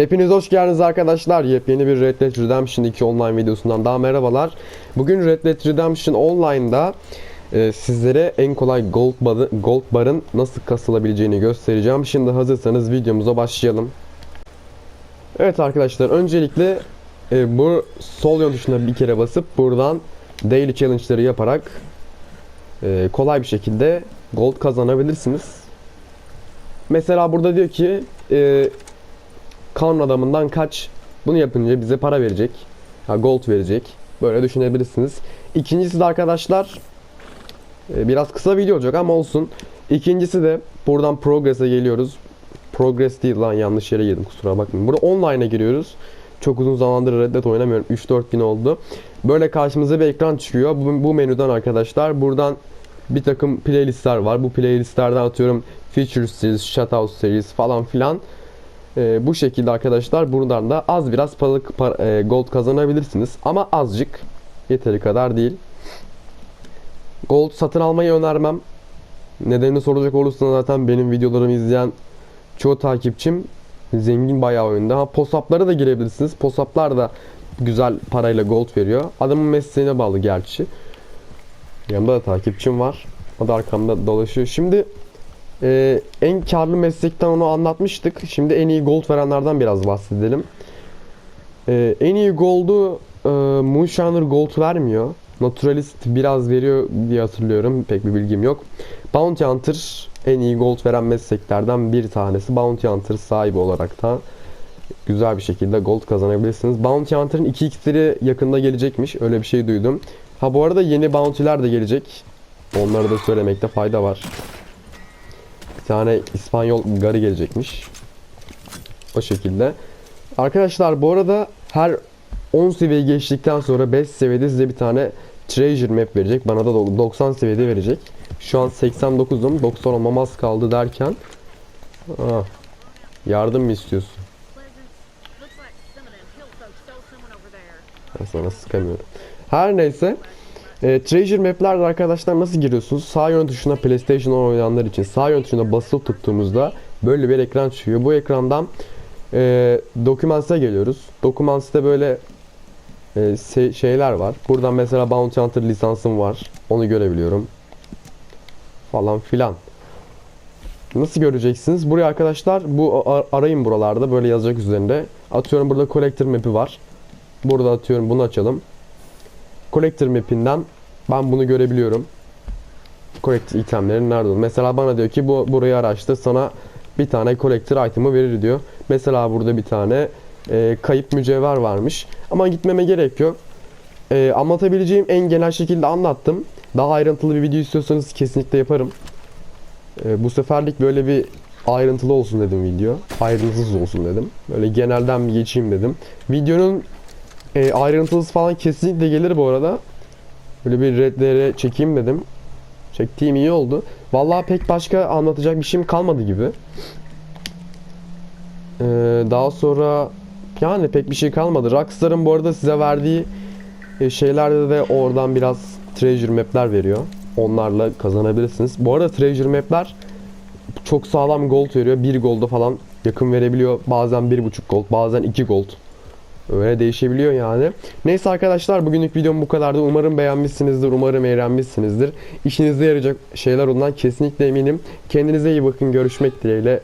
Hepiniz hoş geldiniz arkadaşlar. Yepyeni bir Red Dead Redemption 2 online videosundan daha merhabalar. Bugün Red Dead Redemption Online'da e, sizlere en kolay gold, barı, gold barın nasıl kasılabileceğini göstereceğim. Şimdi hazırsanız videomuza başlayalım. Evet arkadaşlar öncelikle e, bu sol yön tuşuna bir kere basıp buradan daily challenge'ları yaparak e, kolay bir şekilde gold kazanabilirsiniz. Mesela burada diyor ki e, kanun adamından kaç bunu yapınca bize para verecek. Ha, gold verecek. Böyle düşünebilirsiniz. İkincisi de arkadaşlar e, biraz kısa video olacak ama olsun. İkincisi de buradan progress'e geliyoruz. Progress değil lan yanlış yere girdim kusura bakmayın. Burada online'a giriyoruz. Çok uzun zamandır Red oynamıyorum. 3-4 gün oldu. Böyle karşımıza bir ekran çıkıyor. Bu, bu menüden arkadaşlar buradan bir takım playlistler var. Bu playlistlerden atıyorum Feature Series, Shoutout Series falan filan. Ee, bu şekilde arkadaşlar buradan da az biraz paralık par- e, gold kazanabilirsiniz. Ama azıcık. Yeteri kadar değil. Gold satın almayı önermem. Nedenini soracak olursanız zaten benim videolarımı izleyen çoğu takipçim zengin bayağı oyunda. Ha posaplara da girebilirsiniz. Posaplar da güzel parayla gold veriyor. Adamın mesleğine bağlı gerçi. Yanımda da takipçim var. O da arkamda dolaşıyor. Şimdi ee, en karlı meslekten onu anlatmıştık. Şimdi en iyi gold verenlerden biraz bahsedelim. Ee, en iyi gold'u e, Moonshiner Gold vermiyor. Naturalist biraz veriyor diye hatırlıyorum. Pek bir bilgim yok. Bounty Hunter en iyi gold veren mesleklerden bir tanesi. Bounty Hunter sahibi olarak da güzel bir şekilde gold kazanabilirsiniz. Bounty Hunter'ın 2 x'leri yakında gelecekmiş. Öyle bir şey duydum. Ha bu arada yeni bounty'ler de gelecek. Onları da söylemekte fayda var. Tane İspanyol garı gelecekmiş. O şekilde. Arkadaşlar bu arada her 10 seviye geçtikten sonra 5 seviyede size bir tane treasure map verecek. Bana da 90 seviyede verecek. Şu an 89'um. 90 olmam az kaldı derken. Aa, yardım mı istiyorsun? Ben sana sıkamıyorum. Her neyse. E, treasure map'lerde arkadaşlar nasıl giriyorsunuz? Sağ yön tuşuna PlayStation oynayanlar için sağ yön tuşuna basılı tuttuğumuzda böyle bir ekran çıkıyor. Bu ekrandan e, Documents'e geliyoruz. Documents'te böyle e, şeyler var. Buradan mesela Bounty Hunter lisansım var. Onu görebiliyorum. Falan filan. Nasıl göreceksiniz? Buraya arkadaşlar bu a- arayın buralarda böyle yazacak üzerinde. Atıyorum burada collector map'i var. Burada atıyorum bunu açalım. Collector map'inden ben bunu görebiliyorum. Collector itemlerin nerede olduğunu. Mesela bana diyor ki bu burayı araştır sana bir tane collector item'ı verir diyor. Mesela burada bir tane e, kayıp mücevher varmış. Ama gitmeme gerek yok. E, anlatabileceğim en genel şekilde anlattım. Daha ayrıntılı bir video istiyorsanız kesinlikle yaparım. E, bu seferlik böyle bir ayrıntılı olsun dedim video. Ayrıntısız olsun dedim. Böyle genelden bir geçeyim dedim. Videonun e, ayrıntılısı falan kesinlikle gelir bu arada. Böyle bir redlere çekeyim dedim. Çektiğim iyi oldu. Vallahi pek başka anlatacak bir şeyim kalmadı gibi. Ee, daha sonra yani pek bir şey kalmadı. Rockstar'ın bu arada size verdiği e, şeylerde de oradan biraz treasure map'ler veriyor. Onlarla kazanabilirsiniz. Bu arada treasure map'ler çok sağlam gold veriyor. 1 gold'a falan yakın verebiliyor. Bazen 1.5 gold, bazen 2 gold. Öyle değişebiliyor yani. Neyse arkadaşlar bugünlük videom bu kadardı. Umarım beğenmişsinizdir. Umarım eğlenmişsinizdir. İşinize yarayacak şeyler ondan kesinlikle eminim. Kendinize iyi bakın. Görüşmek dileğiyle.